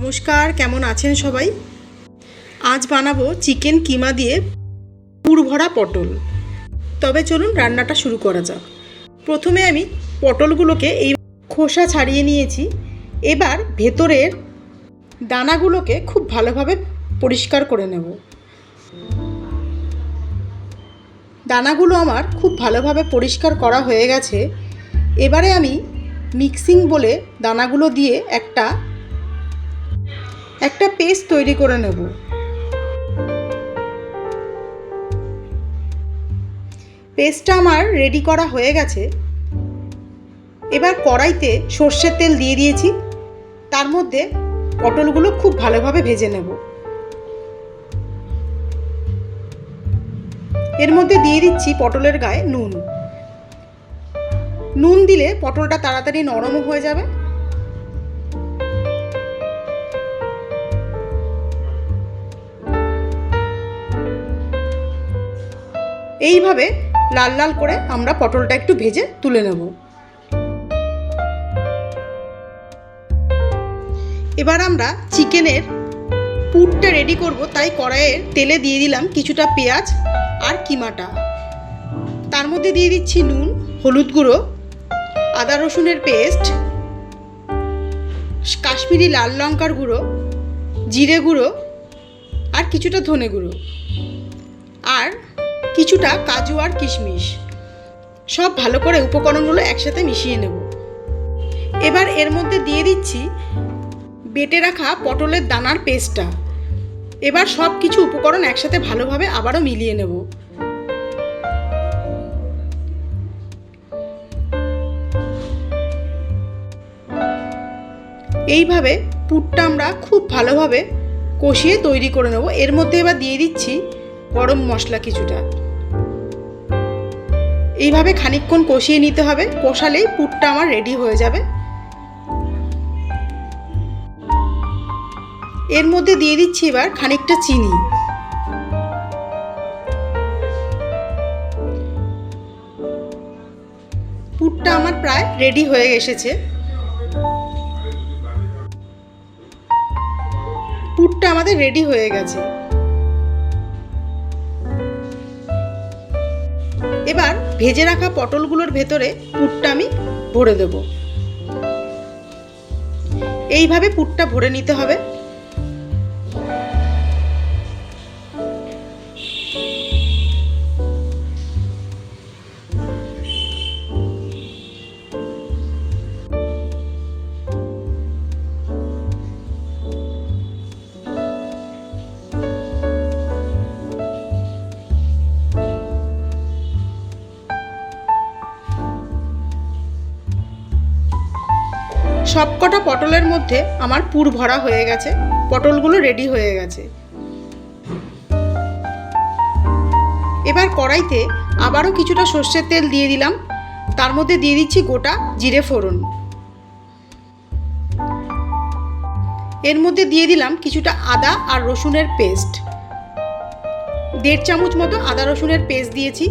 নমস্কার, কেমন আছেন সবাই? আজ বানাবো চিকেন কিমা দিয়ে পুর ভরা পটল। তবে চলুন রান্নাটা শুরু করা যাক। প্রথমে আমি পটলগুলোকে এই খোসা ছাড়িয়ে নিয়েছি। এবার ভেতরের দানাগুলোকে খুব ভালোভাবে পরিষ্কার করে নেব। দানাগুলো আমার খুব ভালোভাবে পরিষ্কার করা হয়ে গেছে। এবারে আমি মিক্সিং বলে দানাগুলো দিয়ে একটা একটা পেস্ট তৈরি করে নেব। পেস্টটা আমার রেডি করা হয়ে গেছে। এবার কড়াইতে সর্ষের তেল দিয়ে দিয়েছি। তার মধ্যে পটলগুলো খুব ভালোভাবে ভেজে নেব। এর মধ্যে দিয়ে দিচ্ছি পটলের গায়ে নুন। নুন দিলে পটলটা তাড়াতাড়ি নরমও হয়ে যাবে। এইভাবে লাল লাল করে আমরা পটলটা একটু ভেজে তুলে নেব। এবার আমরা চিকেনের পুরটা রেডি করব, তাই কড়াইয়ের তেলে দিয়ে দিলাম কিছুটা পেঁয়াজ আর কিমাটা। তার মধ্যে দিয়ে দিচ্ছি নুন, হলুদ গুঁড়ো, আদা রসুনের পেস্ট, কাশ্মীরি লাল লঙ্কার গুঁড়ো, জিরে গুঁড়ো আর কিছুটা ধনে গুঁড়ো। আর কিছুটা কাজু আর কিশমিশ। সব ভালো করে উপকরণগুলো একসাথে মিশিয়ে নেব। এবার এর মধ্যে দিয়ে দিচ্ছি বেটে রাখা পটলের দানার পেস্টটা। এবার সব কিছু উপকরণ একসাথে ভালোভাবে আবারও মিলিয়ে নেব। এইভাবে পুরটা আমরা খুব ভালোভাবে কষিয়ে তৈরি করে নেব। এর মধ্যে এবার দিয়ে দিচ্ছি গরম মশলা কিছুটা। এইভাবে খানিকক্ষণ কষিয়ে নিতে হবে। কষালেই পুরটা আমার রেডি হয়ে যাবে। এর মধ্যে দিয়ে দিচ্ছি এবার খানিকটা চিনি। পুরটা আমার প্রায় রেডি হয়ে এসেছে। পুরটা আমাদের রেডি হয়ে গেছে। এবার ভেজে রাখা পটলগুলোর ভেতরে পুটটা আমি ভরে দেব। এইভাবে পুটটা ভরে নিতে হবে। সবকটা পটলের মধ্যে আমার পুর ভরা হয়ে গেছে। পটলগুলো রেডি হয়ে গেছে। এবার কড়াইতে আবারও কিছুটা সর্ষের তেল দিয়ে দিলাম। তার মধ্যে দিয়ে দিচ্ছি গোটা জিরে ফোড়ন। এর মধ্যে দিয়ে দিলাম কিছুটা আদা আর রসুনের পেস্ট। দেড় চামচ মতো আদা রসুনের পেস্ট দিয়েছি।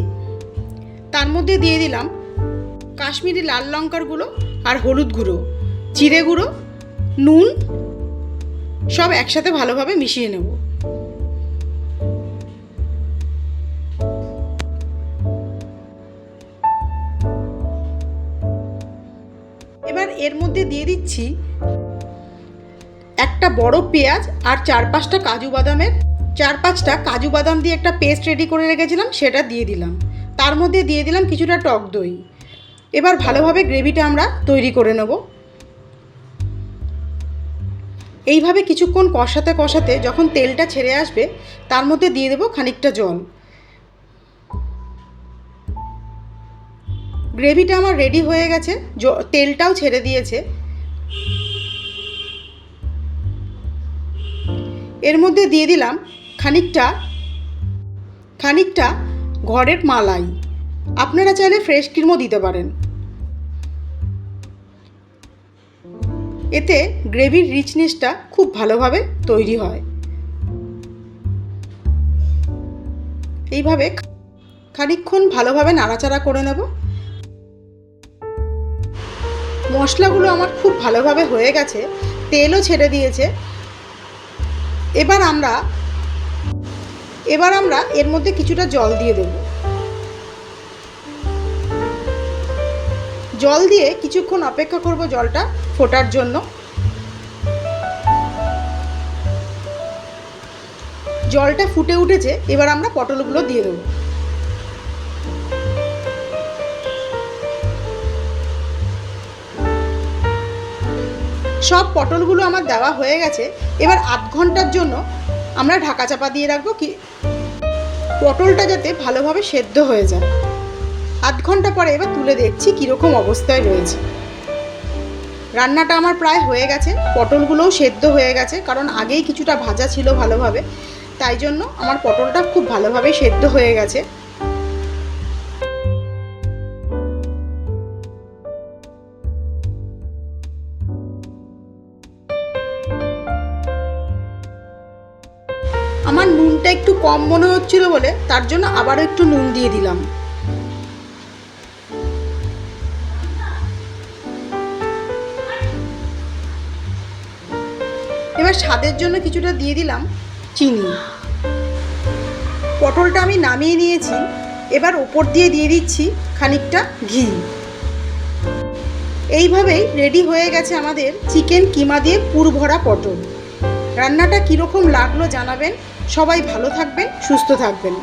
তার মধ্যে দিয়ে দিলাম কাশ্মীরি লাল লঙ্কার গুঁড়ো আর হলুদ গুঁড়ো। জিরে গুঁড়ো, নুন, সব একসাথে ভালোভাবে মিশিয়ে নেব। এবার এর মধ্যে দিয়ে দিচ্ছি একটা বড় পেঁয়াজ আর চার পাঁচটা কাজু বাদামের, চার পাঁচটা কাজু বাদাম দিয়ে একটা পেস্ট রেডি করে রেখেছিলাম, সেটা দিয়ে দিলাম। তার মধ্যে দিয়ে দিলাম কিছুটা টক দই। এবার ভালোভাবে গ্রেভিটা আমরা তৈরি করে নেব। এইভাবে কিছুক্ষণ কষাতে কষাতে যখন তেলটা ছেড়ে আসবে, তার মধ্যে দিয়ে দেবো খানিকটা জল। গ্রেভিটা আমার রেডি হয়ে গেছে তেলটাও ছেড়ে দিয়েছে। এর মধ্যে দিয়ে দিলাম খানিকটা খানিকটা ঘরের মালাই। আপনারা চাইলে ফ্রেশ ক্রিমও দিতে পারেন। এতে গ্রেভির রিচনেসটা খুব ভালোভাবে তৈরি হয়। এইভাবে খানিকক্ষণ ভালোভাবে নাড়াচাড়া করে নেব। মশলাগুলো আমার খুব ভালোভাবে হয়ে গেছে, তেলও ছেড়ে দিয়েছে। এবার আমরা এবার আমরা এর মধ্যে কিছুটা জল দিয়ে দেব। জল দিয়ে কিছুক্ষণ অপেক্ষা করব জলটা ফোটার জন্য। জলটা ফুটে উঠেছে, এবার আমরা পটলগুলো দিয়ে দেবো। সব পটলগুলো আমার দেওয়া হয়ে গেছে। এবার আধ ঘণ্টার জন্য আমরা ঢাকা চাপা দিয়ে রাখব কি, পটলটা যাতে ভালোভাবে সেদ্ধ হয়ে যায়। আধ ঘণ্টা পরে এবার তুলে দেখছি কীরকম অবস্থায় রয়েছে। রান্নাটা আমার প্রায় হয়ে গেছে, পটলগুলোও সেদ্ধ হয়ে গেছে, কারণ আগেই কিছুটা ভাজা ছিল ভালোভাবে, তাই জন্য আমার পটলটা খুব ভালোভাবে সেদ্ধ হয়ে গেছে। আমার নুনটা একটু কম মনে হচ্ছিল বলে, তার জন্য আবারও একটু নুন দিয়ে দিলাম। এবার স্বাদের জন্য কিছুটা দিয়ে দিলাম চিনি। পটলটা আমি নামিয়ে নিয়েছি। এবার ওপর দিয়ে দিয়ে দিচ্ছি খানিকটা ঘি। এইভাবেই রেডি হয়ে গেছে আমাদের চিকেন কিমা দিয়ে পুর ভরা পটল। রান্নাটা কীরকম লাগল জানাবেন। সবাই ভালো থাকবেন, সুস্থ থাকবেন।